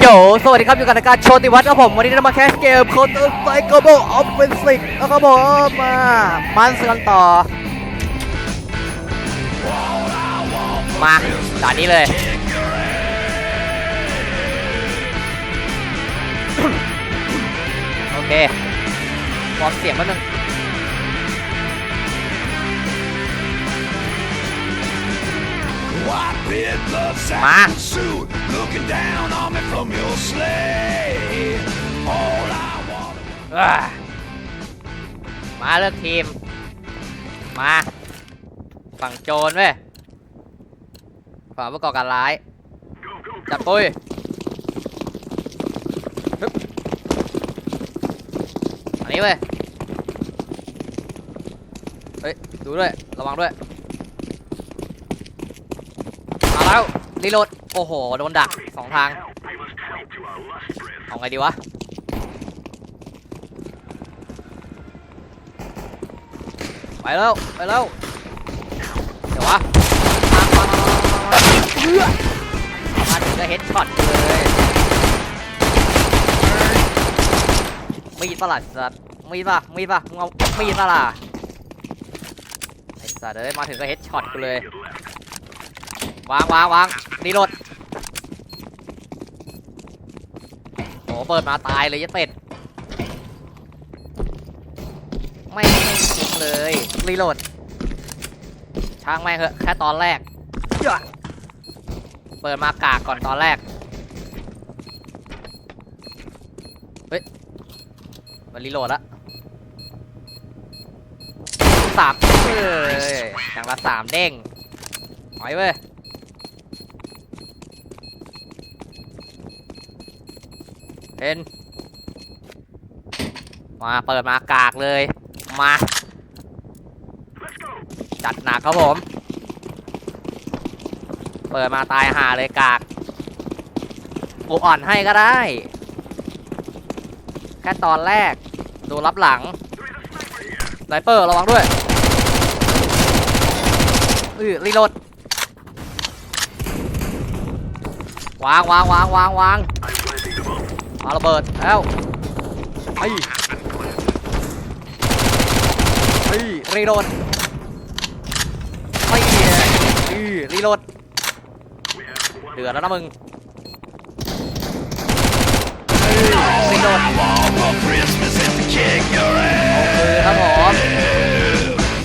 โยสวัสดีครับ อยู่กับรายการโชติวัฒน์ครับผม วันนี้เรามาแคสเกม Counter Strike Global Offensive นะครับผมมา มันส์กันต่อ มาด่านนี้เลย โอเควอร์มเสียงแป๊บนึง อ่ามาเลือกทีม มา ฝั่งโจรเว้ยฝั่งผู้ก่อการร้าย จับปุ้ยฮึบอันนี้เว้ย เฮ้ย ดูด้วย ระวังด้วยมา แล้วรีโหลดโอ้โหโดนดักสองทางเอาไงดีวะไปแล้วไปแล้วเดี๋ยววะมามามาเอื้อมาถึงก็เฮดช็อตเลยมีดปะล่ะสัตว์มีดปะมีดปะมึงเอามีดปะล่ะไอ้สัตว์เอ้ยมาถึงก็เฮดช็อตกูเลย วางวางวางรีโหลดโอ้เปิดมาตายเลยยะเป็ด ไม่ไม่คุ้มเลย รีโหลด ช่างไม่เหอะ แค่ตอนแรก เปิดมากากก่อนตอนแรก เฮ้ย มันรีโหลดละสามเอ้ยอย่างละสามเด้งไปเว้ย เห็นมาเปิดมากากเลย มา จัดหนักครับผม เปิดมาตายหาเลยกากกูอ่อนให้ก็ได้ แค่ตอนแรก ดูรับหลังไนเปอร์ระวังด้วยอือรีโหลดวางวางวางวางวางวาระเบิดแล้วไอ้ไอ้รีโหลดไม่อือรีโหลดเดือดแล้วนะมึงอื้อรีโหลด Want for Christmas is to kick your คือ ass. ครับผม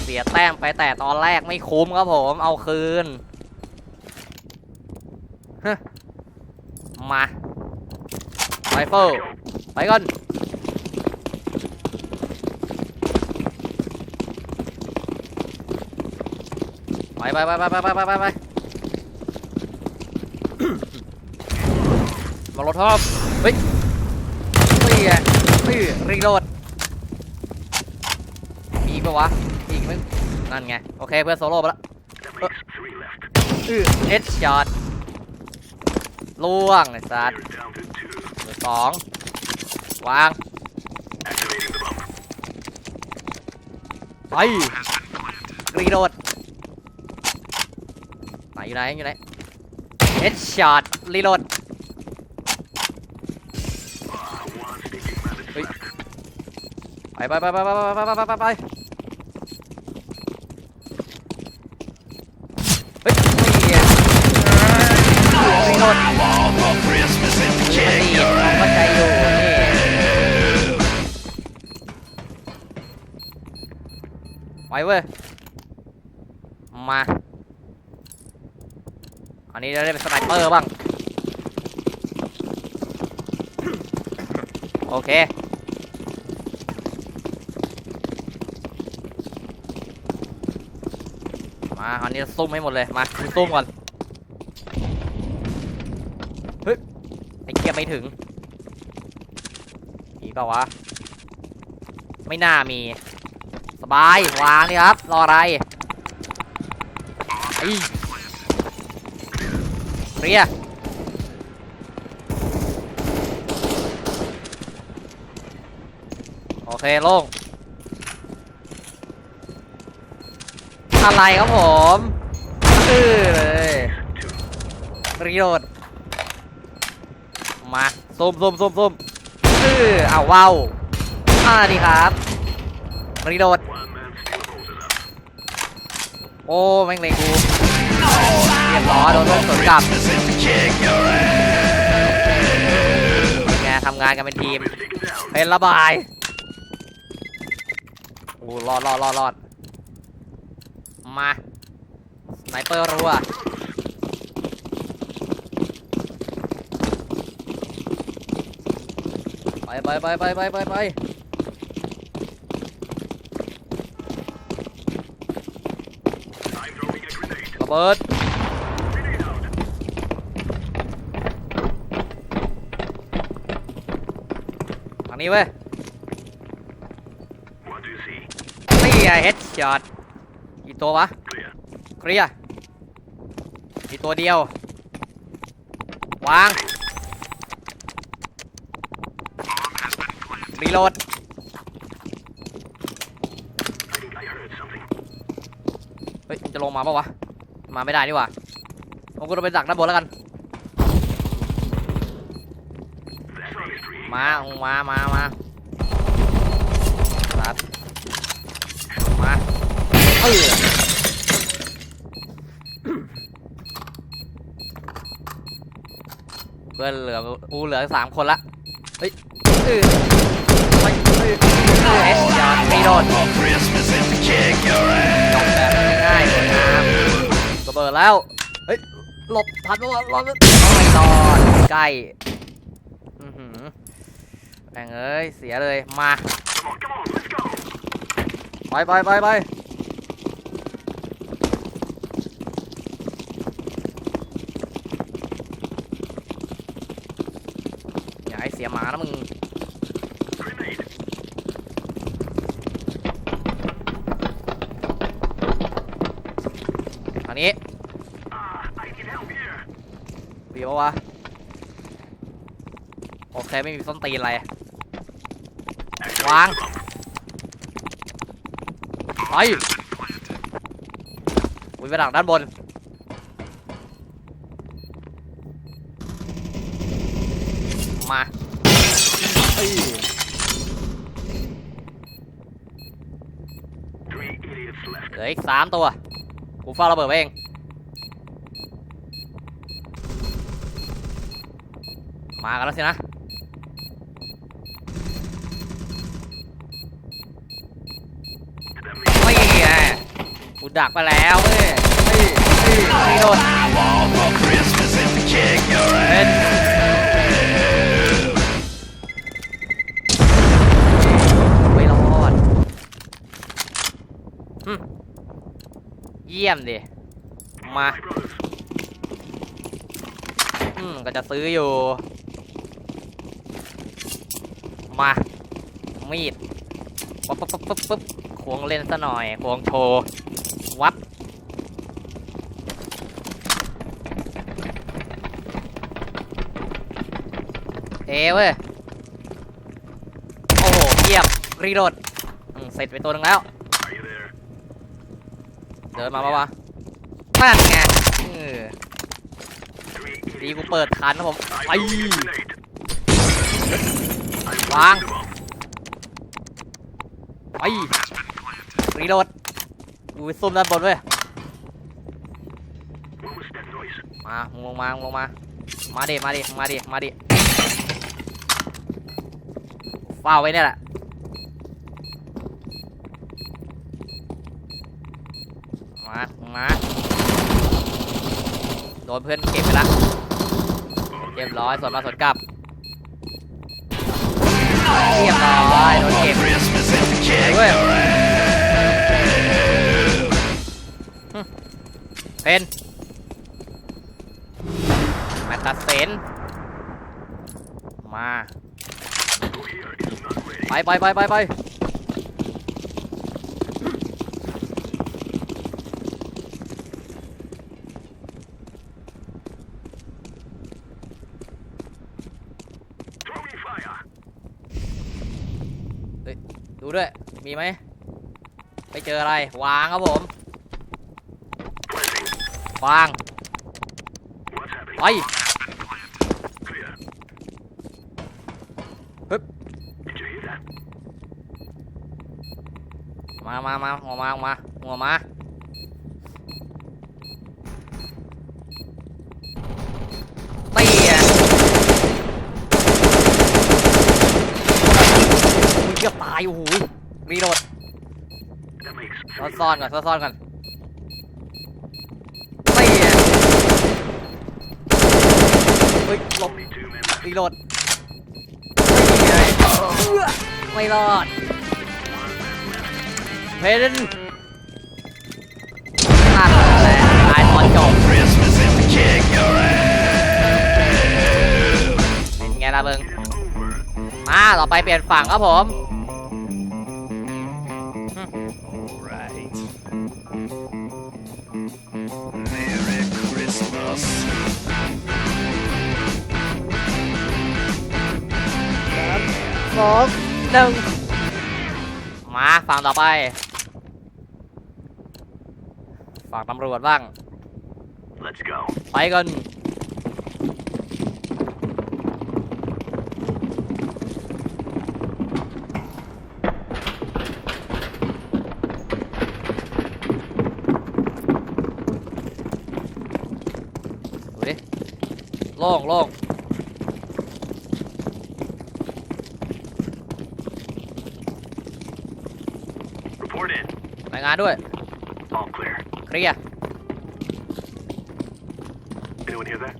เสียแต้มไปแต่ตอนแรกไม่คุ้มครับผมเอาคืนฮะมา ไรเฟิลไปก่อนไปไปไปไปไปไปไปไปไปมารถท็อปเฮ้ยนี่ไงนี่รีโหลดมีอีกปะวะมีอีกนั่นไง โอเคเพื่อนโซโล่ไปล้วเอออื้อเฮดช็อตล่วงไอ้สัตว์ เหลือสองวางไปรีโหลดไหนอยู่ไหนอยู่ไหนเฮดช็อตรีโหลดเฮ้ยไปไปไปไปไปไปไปไปไป เว้ย มา อันนี้เราได้เป็นสไนเปอร์บ้าง โอเค มาอันนี้ซุ่มให้หมดเลย มาดูซุ่มก่อน เฮ้ย ไอ้เกียไม่ถึงมีเปล่าวะ ไม่น่ามี สบายวางนี่ครับ รออะไรไอ้เคลียโอเคโล่งอะไรครับผมอื้อเลยรีโหลดมาซุ่มซุ่มซุ่มซุ่มเออเอาว้าวอ่าดีครับ รีโดด โอ้แม่งเลยกูเรียบร้อยโดนลูกสวนกลับ Christmas is to kick your ass. เป็นไงทำงานกันเป็นทีม เป็นระบาย โอ้รอดรอดรอดรอดมาสไนเปอร์รัวไปไปไปไปไปไป ปิด ทางนี้เว้ย นี่ไงเฮดช็อตกี่ตัววะ เคลียร์มีตัวเดียว วาง รีโหลดเฮ้ย จะลงมาปะวะ มาไม่ได้นี่หว่าผมกูจะไปดักด้านบนแล้วกันมาเอามา มา มาสัตว์มาเออเพื่อนเหลือกูเหลือสามคนละ เฮ้ยเออไปเออเออเออนไม่โดนจบ ass. แบบ เปิดแล้ว เฮ้ย หลบทันปะวะรอดไม่รอดใกล้อือหือแม่งเอ้ย เสียเลย มาไปไปไปไปอย่าให้เสียหมานะมึงนี้มี ปะวะ โอเคไม่มีส้นตีนอะไร วาง ไปอุ้ยไปดักด้านบน มาเอ้ยเหลืออีกสามตัว กูเฝ้าระเบิดไว้เอง มากันแล้วสินะ ไม่ไงกูดักไปแล้วเว้ยเฮ้ยเฮ้ยนี่โดนเป็นไม่รอดหึเยี่ยมดิมา อืม ก็จะซื้ออยู่ มามีดปั๊บปั๊บปั๊บปั๊บควงเล่นซะหน่อยควงโชว์วัดเอเว้ยโอ้โหเยี่ยมรีโหลดเสร็จไปตัวหนึงแล้ว เดินมาปะวะนั่นไงดีกูเปิดทันนะผมไป วางไปรีโหลดกูไปซุ่มด้านบนเว้ยมาลงมาลงมา มาดิมาดิมาดิมาดิฝ้าไว้เนี่ยแหละมามาโดนเพื่อนเก็บไปละเรียบร้อยส่วนมาสวนกลับ เรียบร้อยโดนเก็บเว้ยเป็นมาตัดเซนมา ไปไปไปไปไปเฮ้ย ด้วย มีไหมไม่เจออะไร วางครับผมวางไปปึ๊บมามามาหัวมาหัวมาหัวมาตีอะเกือบตาย โอ้โห รีโหลด That makes ซ่อนซ่อนก่อนซ่อนซ่อนก่อนตีอ่เฮ้ยหลบ only two men left. รีโหลดไม่รอดเพนนั่นแหละตายตอนจบเป็นไงล่ะมึงมาต่อไปเปลี่ยนฝั่งครับผม สองหนึ่งมาฝั่งต่อไปฝั่งตำรวจบ้าง Let's go. ไปกันดูดิโล่งโล่ง Report in. รายงาน ด้วย All clear. เคลียร์ Anyone hear that?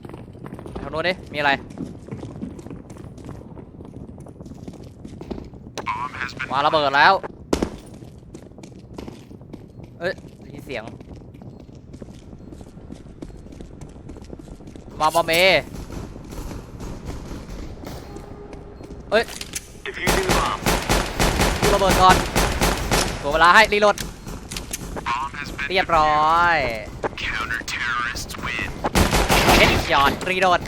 ทางโน้นดิ มีอะไร มาระเบิดแล้ว เอ้ยได้ยินเสียง มาบอมเอ Defusing the bomb. ดูระเบิดก่อนตัวเวลาให้รีโหลด เรียบร้อยเฮ็ดยอดรีโหลด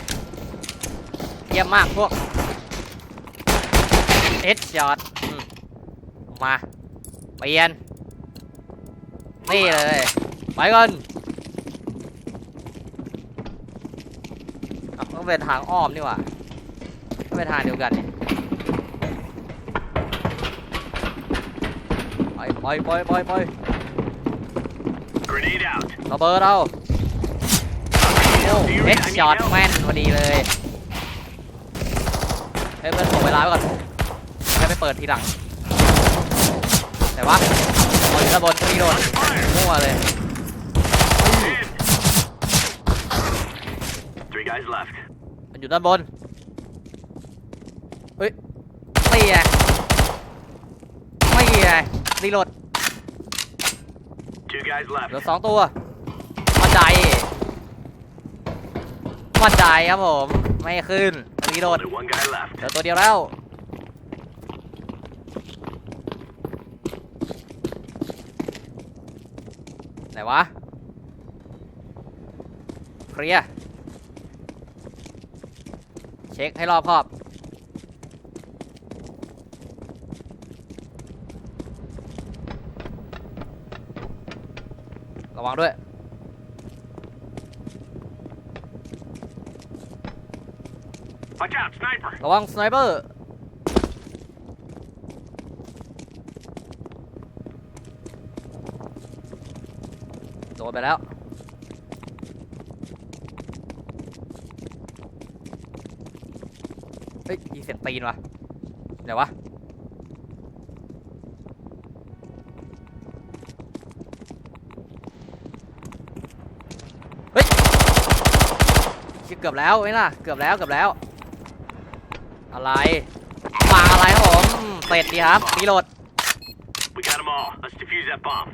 เยี่ยมมากพวกเฮ็ดยอดมาเปลี่ยนนี่เลยไปกันอ้าวก็เป็นทางอ้อมนี่หว่าก็เป็นทางเดียวกันนี่ไปไปไปไปไป ระเบิดเอาโอ้เฮ็ดช็อตแม่นพอดีเลยเฮ้ยเพื่อนส่งเวลาไว้ก่อนให้ไปเปิดทีหลัง แต่ว่าบอลอยู่ด้านบนที่โดนมั่วเลย In. Three guys left. มันอยู่ด้านบน เฮ้ยไม่ไงไม่ไงรีโหลด Two guys เห left. ลือสองตัวมั่นใจมั่นใจครับผม ไม่ขึ้นรีโหลด Only one guy left. เหลือตัวเดียวแล้ว ไหนวะ เคลียร์ เช็คให้รอบคอบ วังด้วย Watch out, sniper. ระวังสไนเปอร์โดนไปแล้ว เฮ้ยยิงเสียงตีนว่ะเดี๋ยววะ เกือบแล้วไอ้ล่ะ เกือบแล้วเกือบแล้ว อะไรวางอะไรครับผมอืมเสร็จดีครับรีโหลด We got them all. Let's defuse that bomb.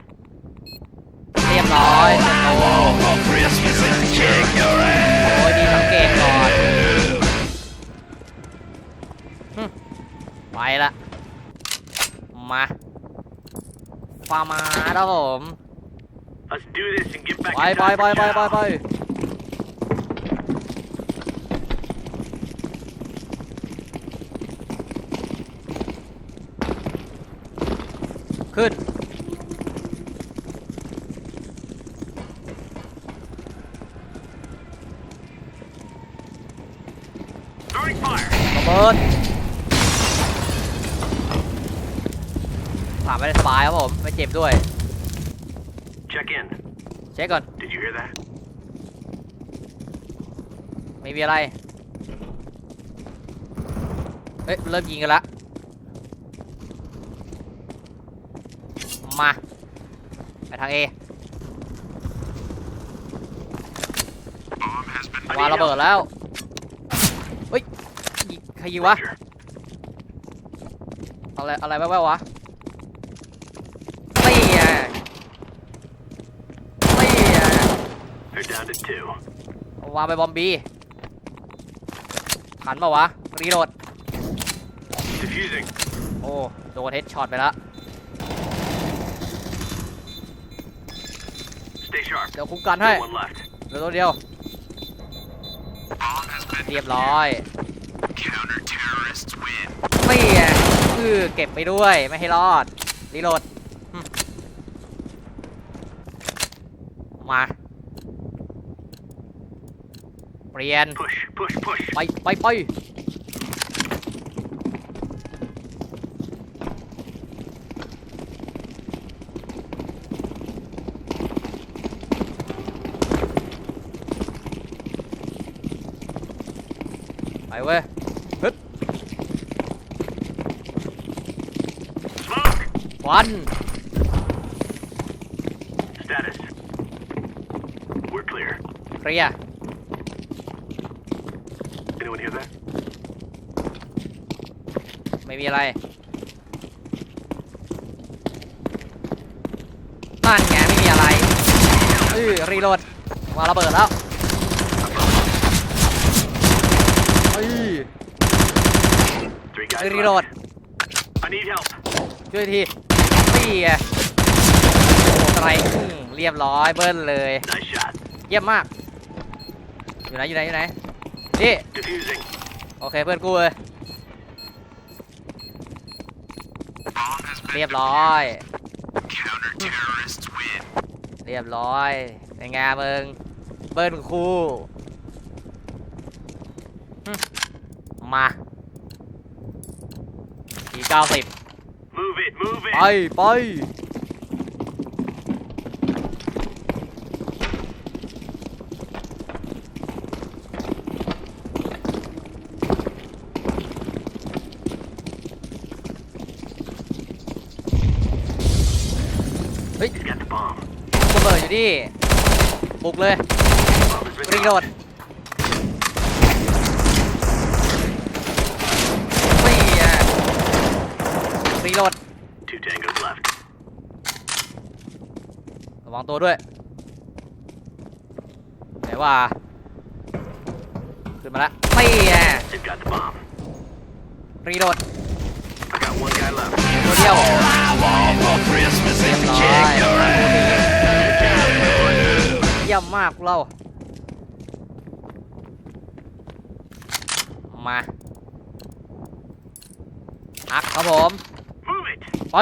เรียบร้อยเสร็จโอ้ for Christmas and kick your ass. โอ้ยดีสังเกตก่อนหึไปละ มาฟาร์มาครับผม Let's do this and get back ไป in ไป time ไป for ไปไป chow. ไปึ้น ระเบิดผ่านไปได้สบายครับผม ไม่เจ็บด้วย Check in. เช็คก่อน Did you hear that? ไม่มีอะไร เฮ้ย เริ่มยิงกันแล้ว มา ไปทาง A วางระเบิดแล้ว เฮ้ย ใครยิงวะ อะไร อะไรแว่วๆวะนี่ไงนี่ไงวางไปบอมบีทันปะวะ รีโหลด โอ้ โดนเฮดช็อตไปแล้ว เดี๋ยวคุ้มกันให้ No one left. เหลือตัวเดียว เรียบร้อย Counter terrorists win. ไม่ไงคือเก็บไปด้วยไม่ให้รอด รีโหลดหึมา เปลี่ยน Push, push, push. ไปไปไปไปเว้ย Smoke. ควัน Status. We're clear. เคลียร์ Anyone hear that? ไม่มีอะไรนั่นไงไม่มีอะไรเออรีโหลดวางระเบิดแล้วเอ้ย Three guys รีโหลด left. I need help. ช่วยที นี่ไงอะไรเรียบร้อยเบิ้ลเลย เยี่ยมมาก อยู่ไหนอยู่ไหนอยู่ไหนนี่โอเคเพื่อนกูเลยเรียบร้อย เรียบร้อยเป็นไงมึงเบิ้ลคู่มาทีเก้าสิบ ไป it. ไปเฮ้ย He's got the bomb. ระเบิดอยู่นี่บุกเลย Bomb has been รีโหลด dropped. ไม่อะรีโหลด Two tangos left. วังตัวด้วยไหนว่าขึ้นมาแล้วไม่แน่รีโดดเดียวเยี่ยมมากเรามาอักครับผมไป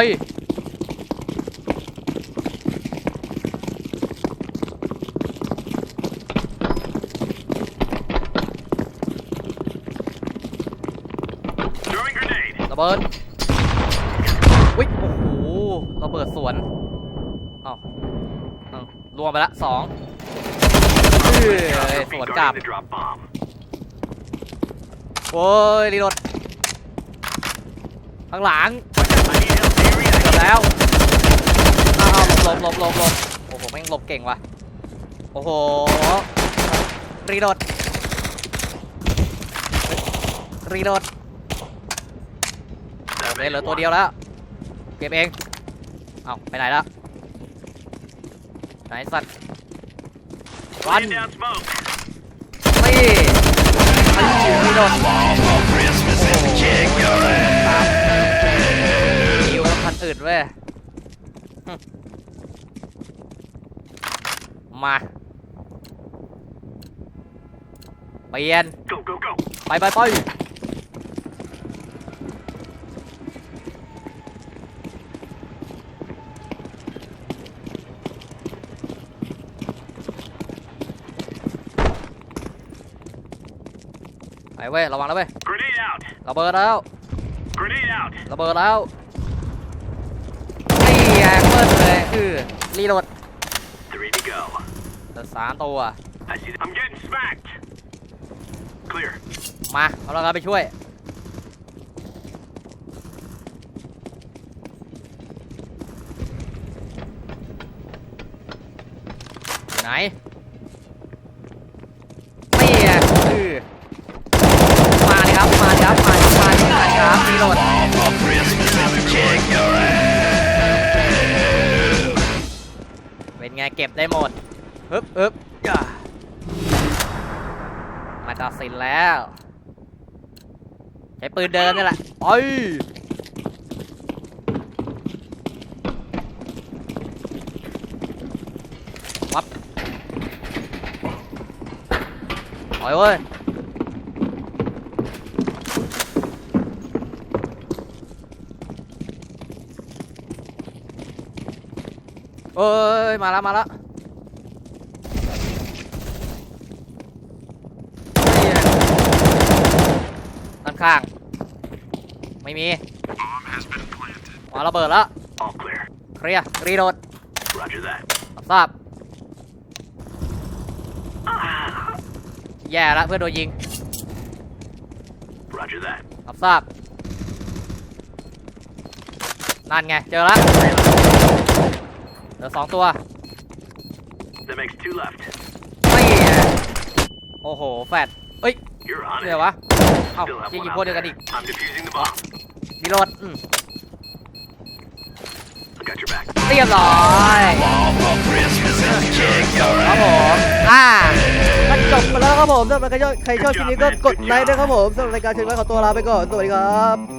Throwing grenade. ระ เบิดวิโอ้โหระเบิดสวนเอ้าเอ้าล่วงไปละสองสวนกลับโอ้ยรีโหลดข้างหลังเกือบแล้วอาหลบหลบหลบหลบโอ้โหแม่งหลบเก่งว่ะโอ้โหรีโหลดรีโหลด โอเคเหลือตัวเดียวแล้ว เก็บเอง เอ้าไปไหนแล้วไหนสัตว์วัน Laying down smoke. นี่นี่รีโด All for Christmas is to check your ass. ยิวคันอื่นเว้ย มาเปลี่ยนไปไปไป ไปเว้ยระวังแล้วเว้ย Grenade out. ระเบิดแล้ว Grenade out. ระเบิดแล้วงเปิ้ลเลยอือรีโหลด Three to go. เหลือสามตัว I see. I'm getting smacked. Clear. มาเอาเรากันไปช่วยไหนนี่ ไงเก็บได้หมดฮึบฮึบย่ามาตัดสินแล้ว ใช้ปืนเดิมนี่แหละไอ้ยวับโอ้ยเว้ยเอ้ย มาแล้วมาแล้วนี่ไงด้าน ข้างไม่มีวางระเบิดแล้ว All clear. เคลียร์รีโหลด Roger that. รับทราบแย่แล้วเพื่อนโดนยิง Roger that. รับทราบนั่นไง เจอแล้วเหลือสองตัว That makes two left. ไม่ไงโอ้โห แฟดเอ้ย You're on เดี๋ยว it. วะ เอ้า Still have ยิง one อีก out พวกเดียวกัน there. อีก I'm defusing the bomb. รีโหลดอืม I got your back. เรียบร้อย All for Christmas and kick your ครับ ass. ผมอ่าก็จบไปแล้วครับผมสำหรับใครชอบใครชอบคลิปนี้ก็กดไลค์ด้วยครับผมสำหรับรายการเชิญไว้ขอตัวลาไปก่อน สวัสดีครับ